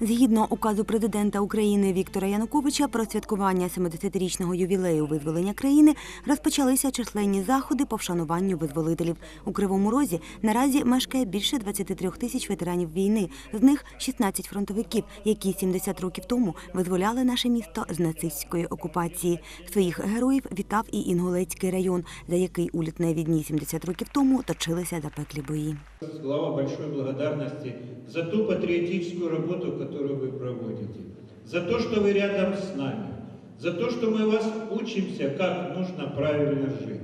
Згідно указу президента України Віктора Януковича про святкування 70-річного ювілею визволення країни розпочалися численні заходи по вшануванню визволителів. У Кривому Розі наразі мешкає більше 23 тисяч ветеранів війни. З них 16 фронтовиків, які 70 років тому визволяли наше місто з нацистської окупації. Своїх героїв вітав і Інгулецький район, за який у літневі дні 70 років тому точилися запеклі бої. Слова большой благодарности за ту патриотическую работу, которую вы проводите, за то, что вы рядом с нами, за то, что мы вас учимся, как нужно правильно жить.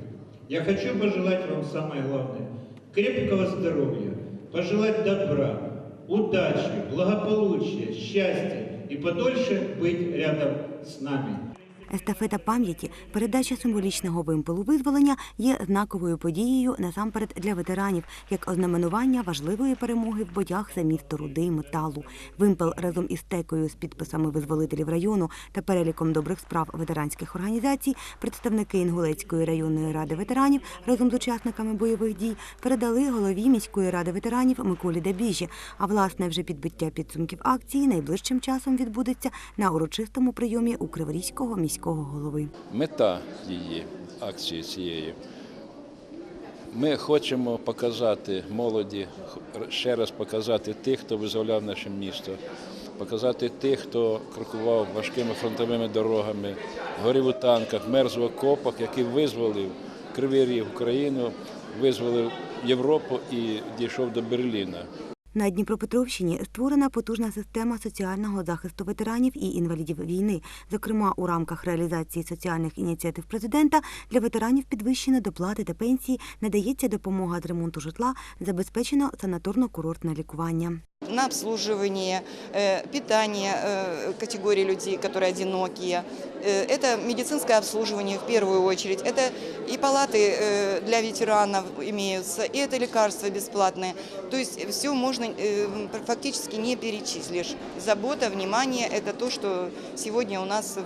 Я хочу пожелать вам самое главное – крепкого здоровья, пожелать добра, удачи, благополучия, счастья и подольше быть рядом с нами. Естафета пам'яті, передача символічного вимпелу визволення є знаковою подією насамперед для ветеранів, як ознаменування важливої перемоги в боях за місто руди металу. Вимпел разом із текою з підписами визволителів району та переліком добрих справ ветеранських організацій, представники Інгулецької районної ради ветеранів разом з учасниками бойових дій передали голові міської ради ветеранів Миколі Дебіжі. А власне вже підбиття підсумків акції найближчим часом відбудеться на урочистому прийомі у Криворізького міського голови. Мета її акції цієї. Ми хочемо показати молоді, ще раз показати тих, хто визволяв наше місто, показати тих, хто крокував важкими фронтовими дорогами, горів у танках, мерз в окопах, який визволив Кривий Ріг Україну, визволив Європу і дійшов до Берліна. На Дніпропетровщині створена потужна система соціального захисту ветеранів і інвалідів війни. Зокрема, у рамках реалізації соціальних ініціатив президента для ветеранів підвищено доплати та пенсії, надається допомога з ремонту житла, забезпечено санаторно-курортне лікування. на обслуживание, э, питание э, категории людей, которые одинокие. Э, Это медицинское обслуживание в первую очередь. Это и палаты э, для ветеранов имеются, и это лекарства бесплатные. То есть все можно э, фактически не перечислишь. Забота, внимание – это то, что сегодня у нас,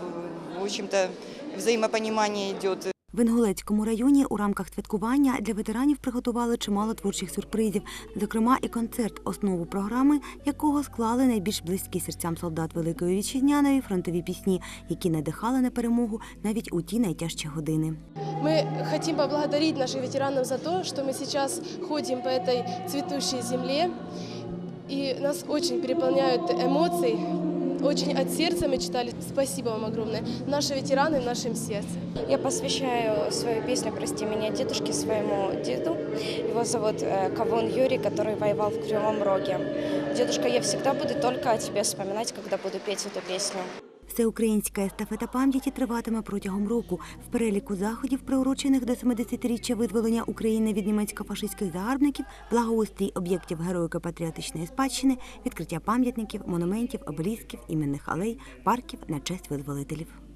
в общем-то, взаимопонимание идет. В Інгулецькому районі у рамках святкування для ветеранів приготували чимало творчих сюрпризів, зокрема і концерт, основу програми якого склали найбільш близькі серцям солдат Великої Вітчизняної фронтові пісні, які надихали на перемогу навіть у ті найтяжчі години. Мы хотим поблагодарить наших ветеранов за то, что мы сейчас ходим по этой цветущей земле, и нас очень переполняют эмоции, очень от сердца мы читали. Спасибо вам огромное. Наши ветераны в нашем сердце. Я посвящаю свою песню «Прости меня, дедушке» своему деду. Его зовут э, Кавун Юрий, который воевал в Кривом Роге. Дедушка, я всегда буду только о тебе вспоминать, когда буду петь эту песню. Всеукраїнська естафета пам'яті триватиме протягом року. В переліку заходів, приурочених до 70-річчя визволення України від німецько-фашистських загарбників, благоустрій об'єктів героїко-патріотичної спадщини, відкриття пам'ятників, монументів, обелісків, іменних алей, парків на честь визволителів.